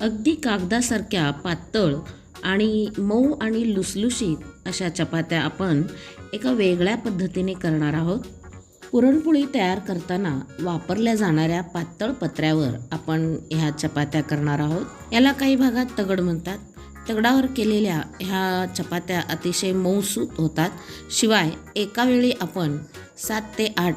अगदी कागदासारख्या पातळ आणि मऊ आणि लुसलुशीत अशा चपात्या आपण एका वेगळ्या पद्धतीने करणार आहोत. पुरणपोळी तयार करताना वापरल्या जाणाऱ्या पातळ पत्र्यावर आपण ह्या चपात्या करणार आहोत. याला काही भागात तगड म्हणतात. तगडावर केलेल्या ह्या चपात्या अतिशय मऊसूत होतात. शिवाय एकावेळी आपण सात ते आठ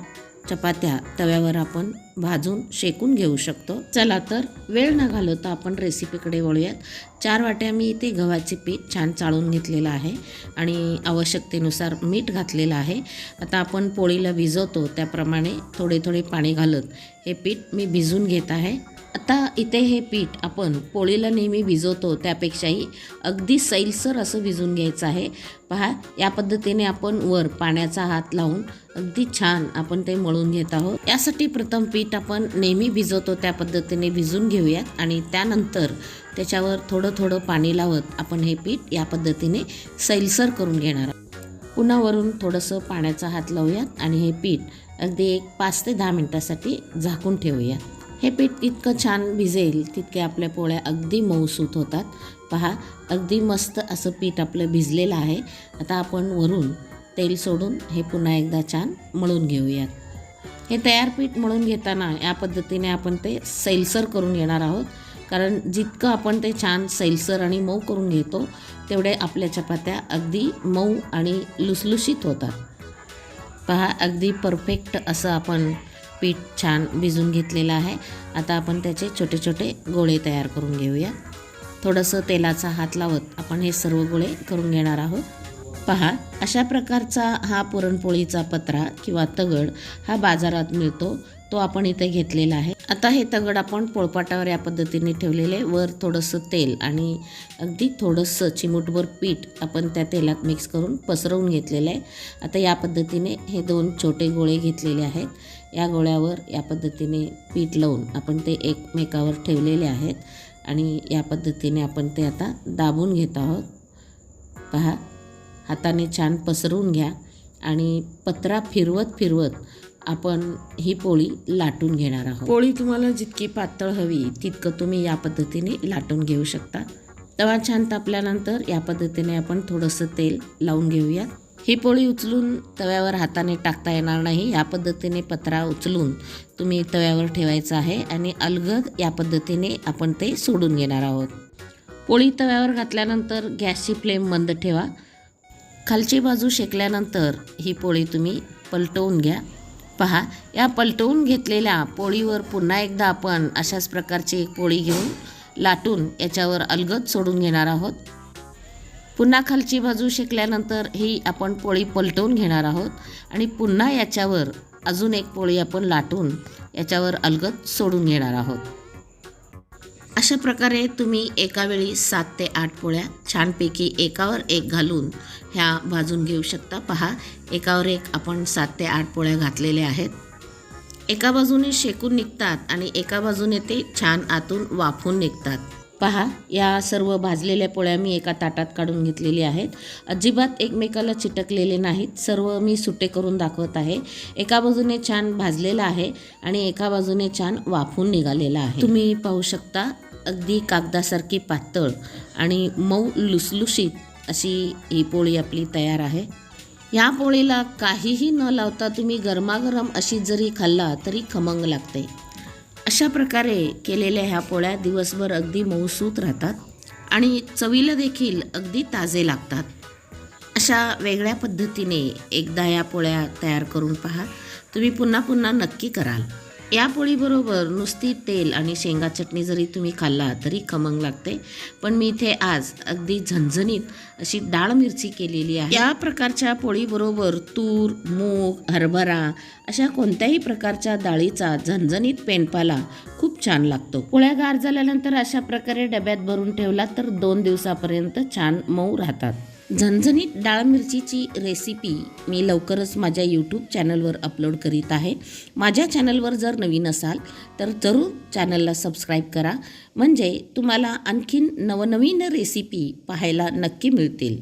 चपात्या तव्यावर आपण भाजून शेकून घेऊ शकतो. चला तर वेळ न घालवता आपण रेसिपीकडे वळूयात. चार वाट्या मी इथे गव्हाचे पीठ छान चाळून घेतलेलं आहे आणि आवश्यकतेनुसार मीठ घातलेलं आहे. आता आपण पोळीला भिजवतो त्याप्रमाणे थोडे थोडे पाणी घालत हे पीठ मी भिजून घेत आहे. आता इथे हे पीठ आपण पोळीला नेहमी भिजवतो त्यापेक्षाही अगदी सैलसर असं भिजून घ्यायचं आहे. पहा या पद्धतीने आपण वर पाण्याचा हात लावून अगदी छान आपण ते मळून घेत आहोत. यासाठी प्रथम पीठ आपण नेहमी भिजवतो त्या पद्धतीने भिजून घेऊयात आणि त्यानंतर त्याच्यावर थोडं थोडं पाणी लावत आपण हे पीठ या पद्धतीने सैलसर करून घेणार आहोत. पुन्हा वरून थोडंसं पाण्याचा हात लावूयात आणि हे पीठ अगदी एक पाच ते दहा मिनटासाठी झाकून ठेवूयात. हे पीठ इतकं छान भिजेल तितके आपल्या पोळ्या अगदी मऊसूत होतात. पहा अगदी मस्त असं पीठ आपलं भिजलेलं आहे. आता आपण वरून तेल सोडून हे पुन्हा एकदा छान मळून घेऊयात. हे तयार पीठ मळून घेताना या पद्धतीने आपण ते सैलसर करून घेणार आहोत. कारण जितकं आपण ते छान सैलसर आणि मऊ करून घेतो तेवढे आपल्या चपात्या अगदी मऊ आणि लुसलुशीत होतात. पहा अगदी परफेक्ट असं आपण पीठ छान भिजून घेतलेलं आहे. आता आपण त्याचे छोटे छोटे गोळे तयार करून घेऊया. थोडंसं तेलाचा हात लावत आपण हे सर्व गोळे करून घेणार आहोत. पहा अशा प्रकारचा हा पुरणपोळीचा पत्रा किंवा तगड हा बाजारात मिळतो. तो आपण इथे घेतलेला आहे. आता हे तगड आपण पोळपाटावर या पद्धतीने ठेवलेले वर थोडंसं तेल आणि अगदी थोडंसं चिमूटभर पीठ आपण त्या तेलात मिक्स करून पसरवून घेतलेलं आहे. आता या पद्धतीने हे दोन छोटे गोळे घेतलेले आहेत. या गोळ्यावर या पद्धतीने पीठ लावून आपण ते एकमेकावर ठेवलेले आहेत. आणि या पद्धतीने आपण ते आता दाबून घेत आहोत. पहा हाताने छान पसरवून घ्या. आणि पत्रा फिरवत फिरवत आपण ही पोळी लाटून घेणार आहोत. पोळी तुम्हाला जितकी पातळ हवी तितकं तुम्ही या पद्धतीने लाटून घेऊ शकता. तवा छान तापल्यानंतर या पद्धतीने आपण थोडंसं तेल लावून घेऊया. ही पोळी उचलून तव्यावर हाताने टाकता येणार नाही. या पद्धतीने पत्रा उचलून तुम्ही तव्यावर ठेवायचं आहे आणि अलगद या पद्धतीने आपण ते सोडून घेणार आहोत. पोळी तव्यावर घातल्यानंतर गॅसची फ्लेम बंद ठेवा. खालची बाजू शेकल्यानंतर ही पोळी तुम्ही पलटवून घ्या. पहा या पलटवून घेतलेल्या पोळीवर पुन्हा एकदा आपण अशाच प्रकारची एक पोळी घेऊन लाटून याच्यावर अलगद सोडून घेणार आहोत. पुन्हा खालची बाजू शेकल्यानंतर ही आपण पोळी पलटवून घेणार आहोत आणि पुन्हा याच्यावर अजून एक पोळी आपण लाटून याच्यावर अलगद सोडून घेणार आहोत. अशा प्रकारे तुम्ही एकावेळी सात ते आठ पोळ्या छानपैकी एकावर एक घालून ह्या भाजून घेऊ शकता. पहा एकावर एक आपण सात ते आठ पोळ्या घातलेल्या आहेत. एका बाजूने शेकून निघतात आणि एका बाजूने ते छान आतून वाफून निघतात. पहा या सर्व भाजलेल्या पोळ्या मी एका ताटात काढून घेतलेल्या आहेत. अजिबात एकमेकाला चिटकलेले नाहीत. सर्व मी सुटे करून दाखवत आहे. एका बाजूने छान भाजलेलं आहे आणि एका बाजूने छान वाफून निघालेला आहे. तुम्ही पाहू शकता अगदी कागदासारखी पातळ आणि मऊ लुसलुशीत अशी ही पोळी आपली तयार आहे. या पोळीला काहीही न लावता तुम्ही गरमागरम अशी जरी खाल्ला तरी खमंग लागते. अशा प्रकारे केलेल्या ह्या पोळ्या दिवसभर अगदी मऊसूत राहतात आणि चवीला देखील अगदी ताजे लागतात. अशा वेगळ्या पद्धतीने एकदा या पोळ्या तयार करून पहा. तुम्ही पुन्हा पुन्हा नक्की कराल. या पोळीबरोबर नुसती तेल आणि शेंगा चटणी जरी तुम्ही खाल्ला तरी खमंग लागते. पण मी इथे आज अगदी झणझणीत अशी डाळ मिरची केलेली आहे. या प्रकारच्या पोळीबरोबर तूर मूग हरभरा अशा कोणत्याही प्रकारच्या डाळीचा झणझणीत पेंडपाला खूप छान लागतो. पोळ्या गार झाल्यानंतर अशा प्रकारे डब्यात भरून ठेवला तर दोन दिवसापर्यंत छान मऊ राहतात. झणझणीत डाळ मिरचीची रेसिपी मी लवकरच माझ्या यूट्यूब चॅनलवर अपलोड करीत आहे. माझ्या चॅनलवर जर नवीन असाल तर जरूर चॅनलला सबस्क्राईब करा. म्हणजे तुम्हाला आणखीन नवनवीन रेसिपी पाहायला नक्की मिळतील.